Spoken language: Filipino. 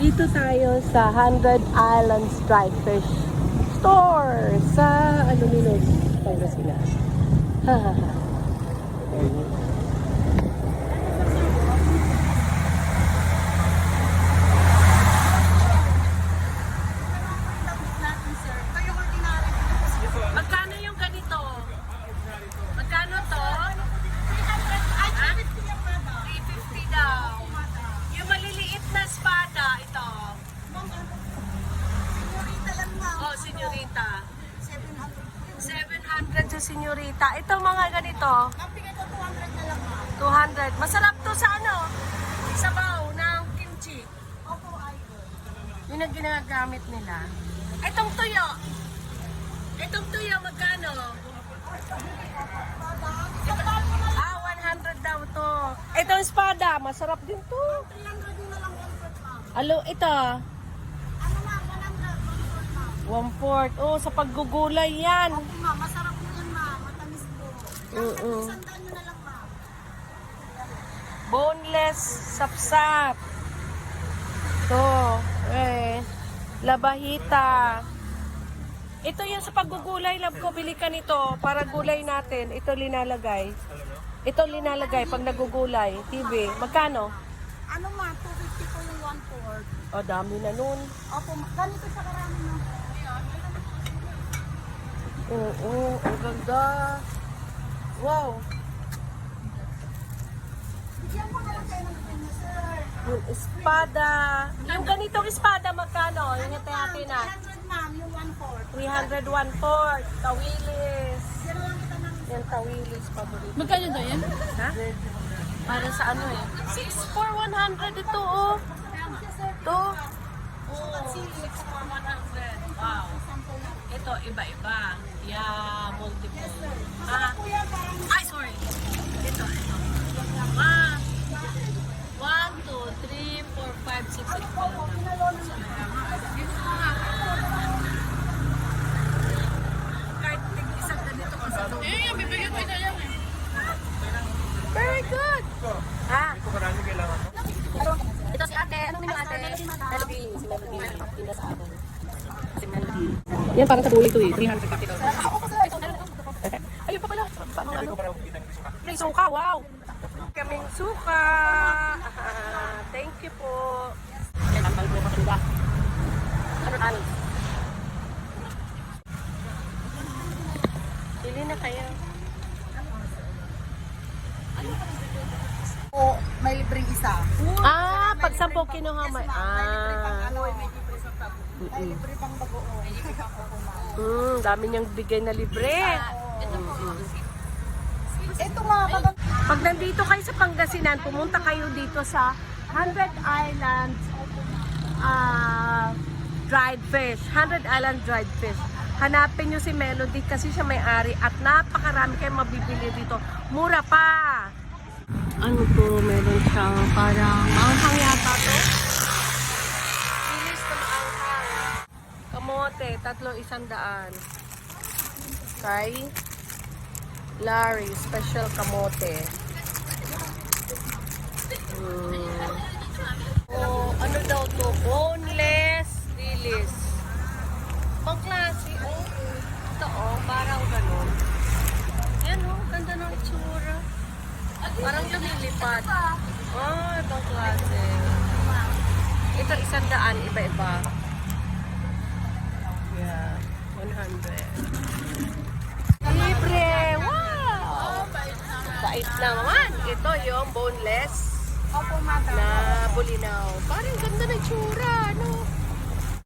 Dito tayo sa 100 Islands Dried Fish Store sa ano Minos, Pangasinan. Ha ha ha. Magkano yung ganito? Magkano to? Ay, 350 daw. Yung maliliit na espada, ito. Oh, senyorita. 700 sa senyorita. Ito mga ganito. 200. Masarap to sa ano? Sabaw ng kimchi. Yun ang ginagamit nila. Itong tuyo. Itong tuyo, magkano? Ah, 100 daw to. Itong espada, masarap din to. Alo, ito. One fourth. Oh, sa paggugulay yan. Masarap po yan, ma'am. Matamis po. Oo. Sandaan nyo na lang, ma'am. Boneless sapsap. To, eh, labahita. Ito yung sa paggugulay, love ko, bili ka nito para gulay natin. Ito linalagay. Ito linalagay pag nagugulay. TV, magkano? Ano, ma'am? 250 po yung one fourth. O, dami na nun. Opo, ma- ganito sa karami, ma'am. Oo, ang ganda. Wow. Sir. Yung espada. Yung ganitong espada, magkano? Yung hati-hati na. 300, ma'am, yung one fourth. 300, one fourth. Tawilis. Yan, tawilis, paborito. Magkano daw yan? Ha? Para sa ano eh? 6 for 100 ito oh. Ito. Oh, 6 for 100. Wow. Ito, iba-iba. Yeah, multiple. Ah, Kuya, parang ay, sorry. Ito, ito. One, one, two, three, four, five, six, eight. Kasi. Eh, eh. Very good. Ha? Ito si ate. Anong name ate? Melody. Si Melody. Pina sa akin. Si Melody. Yan parang sa buhay ito eh. 300 capital. Ayun pa pala. Paano ano? May suka. Wow. Kaming suka. Thank you po. Yan ang balbo ka Ano ano? Bili na kayo. po, may libreng isa. Ah, pag 10 kinuha. May Ah. ano, may libre sa tabi. May libre pang bagoong. May libre pang bagoong, ma'am. Mm, dami niyang bigay na libre. Ito mga kabag... Pag nandito kayo sa Pangasinan, pumunta kayo dito sa 100 Islands ah, dried fish. 100 Island dried fish. Hanapin nyo si Melody kasi siya may-ari at napakarami kayong mabibili dito. Mura pa! Ano to? Meron siyang parang maanghang yata to? Ilis na maanghang. Kamote, tatlo isang daan. Kay Larry, special kamote. Mm. Oh, ano daw to? Boneless dilis. Pang klase, oh. Ito, oh, parang ganun. Yan, oh, ganda ng itsura. Parang lumilipad. Oh, ibang klase. Ito, isang daan, iba-iba. Yeah, 100. Bait naman. Ito yung boneless Opo, madam. na bulinaw. Parang ganda ng tsura, no?